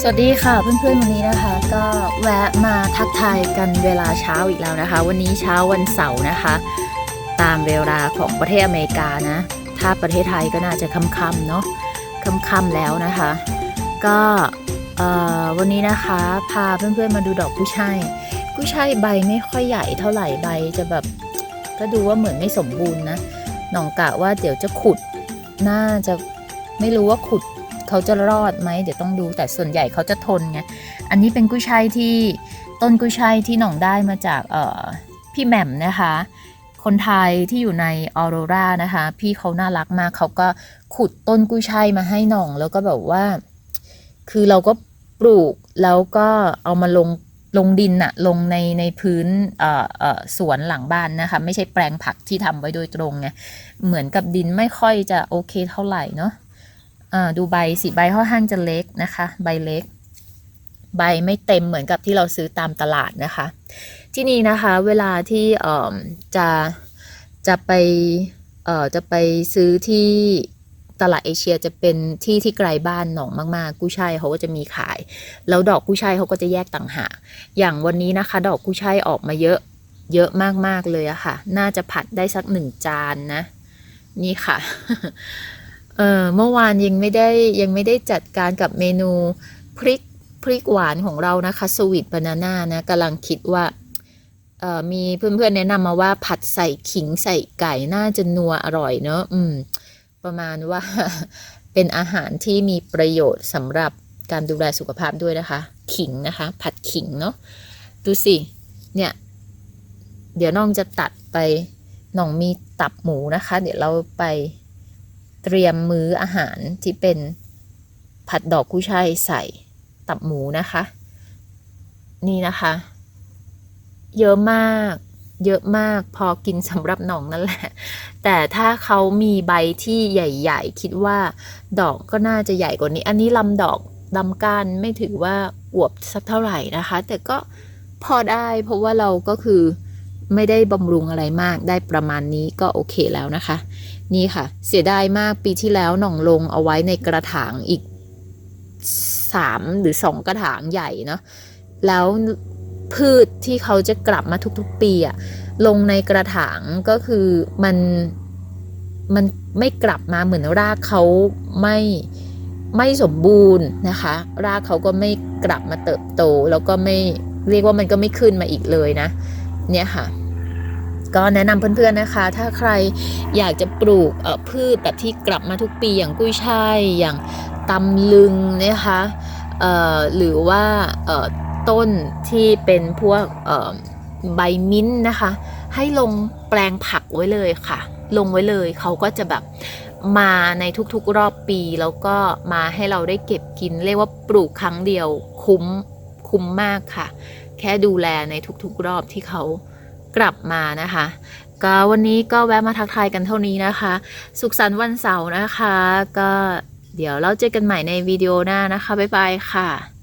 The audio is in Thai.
สวัสดีค่ะเพื่อนๆวันนี้นะคะ ก็แวะมาทักทายกันเวลาเช้าอีกแล้วนะคะ วันนี้เช้าวันเสาร์นะคะ ตามเวลาของประเทศอเมริกานะ ถ้าประเทศไทยก็น่าจะค่ำๆเนาะค่ำๆแล้วนะคะ ก็วันนี้นะคะพาเพื่อนๆมาดูดอกกุ้ยช่ายกุ้ยช่ายใบไม่ค่อยใหญ่เท่าไหร่ใบจะแบบก็ดูว่าเหมือนไม่สมบูรณ์นะหน่องกะว่าเดี๋ยวจะขุด น่าจะไม่รู้ว่าขุด เขาจะรอดไหมเดี๋ยวต้องดูแต่ส่วนใหญ่เขาจะทนไงอันนี้เป็นกุ้ยช่ายที่ต้นกุ้ยช่ายที่หน่องได้มาจากเอ่อพี่แหม่มนะคะ คนไทยที่อยู่ในออโรรานะคะ พี่เขาน่ารักมากเขาก็ขุดต้นกุ้ยช่ายมาให้หน่อง แล้วก็แบบว่า คือเราก็ปลูกแล้วก็เอามาลงลงดินอะลงในในพื้นสวนหลังบ้านนะคะ ไม่ใช่แปลงผักที่ทำไว้โดยตรงไงเหมือนกับดินไม่ค่อยจะโอเคเท่าไหร่เนาะ ดูใบสิใบค่อนข้างจะเล็กนะคะ ใบเล็ก ใบไม่เต็มเหมือนกับที่เราซื้อตามตลาดนะคะ ที่นี่นะคะเวลาที่จะจะไปจะไปซื้อที่ตลาดเอเชียจะเป็นที่ที่ไกลบ้านหนองมาก ๆ กุ้ยช่ายเขาก็จะมีขาย แล้วดอกกุ้ยช่ายเขาก็จะแยกต่างหากอย่างวันนี้นะคะ ดอกกุ้ยช่ายออกมาเยอะเยอะมาก ๆ เลยอะค่ะ น่าจะผัดได้สักหนึ่งจานนะ นี่ค่ะ เออเมื่อวานยังไม่ได้ยังไม่ได้จัดการกับเมนูพริกพริกหวานของเรานะคะสวีทบานาน่านะกำลังคิดว่าเออมีเพื่อนๆแนะนำมาว่าผัดใส่ขิงใส่ไก่น่าจะนัวอร่อยเนอะอืม ประมาณว่า เป็นอาหารที่มีประโยชน์สำหรับการดูแลสุขภาพด้วยนะคะ ขิงนะคะ ผัดขิงเนาะดูสิเนี่ย เดี๋ยวน้องจะตัดไปน้องมีตับหมูนะคะ เดี๋ยวเราไป เตรียมมื้ออาหารที่เป็นผัดดอกกุ้ยช่ายใส่ตับหมูนะคะ นี่นะคะ เยอะมาก เยอะมากพอกินสำหรับหนองนั่นแหละ แต่ถ้าเขามีใบที่ใหญ่ ๆ คิดว่าดอกก็น่าจะใหญ่กว่านี้ อันนี้ลำดอกลำก้านไม่ถือว่าอวบสักเท่าไหร่นะคะ แต่ก็พอได้เพราะว่าเราก็คือ ไม่ได้บำรุงอะไรมากได้ประมาณนี้ก็โอเคแล้วนะคะ นี่ค่ะ เสียดายมากปีที่แล้วหน่องลงเอาไว้ในกระถางอีกสามหรือสองกระถางใหญ่เนาะแล้วพืชที่เขาจะกลับมาทุกๆปีอะลงในกระถางก็คือมันมันไม่กลับมาเหมือนรากเขาไม่ไม่สมบูรณ์นะคะ รากเขาก็ไม่กลับมาเติบโต แล้วก็ไม่เรียกว่ามันก็ไม่ขึ้นมาอีกเลยนะ เนี่ยค่ะ ก็แนะนำเพื่อนๆนะคะ ถ้าใครอยากจะปลูกพืชแบบที่กลับมาทุกปีอย่างกุ้ยช่ายอย่างตำลึงนะคะหรือว่าต้นที่เป็นพวกใบมิ้นท์นะคะ ให้ลงแปลงผักไว้เลยค่ะ ลงไว้เลยเขาก็จะแบบมาในทุกๆรอบปีแล้วก็มาให้เราได้เก็บกิน เรียกว่าปลูกครั้งเดียวคุ้มคุ้มมากค่ะ แค่ดูแลในทุกๆรอบที่เขากลับมานะคะ ก็วันนี้ก็แวะมาทักทายกันเท่านี้นะคะ สุขสันต์วันเสาร์นะคะ ก็เดี๋ยวเราเจอกันใหม่ในวิดีโอหน้านะคะ บ๊ายบายค่ะ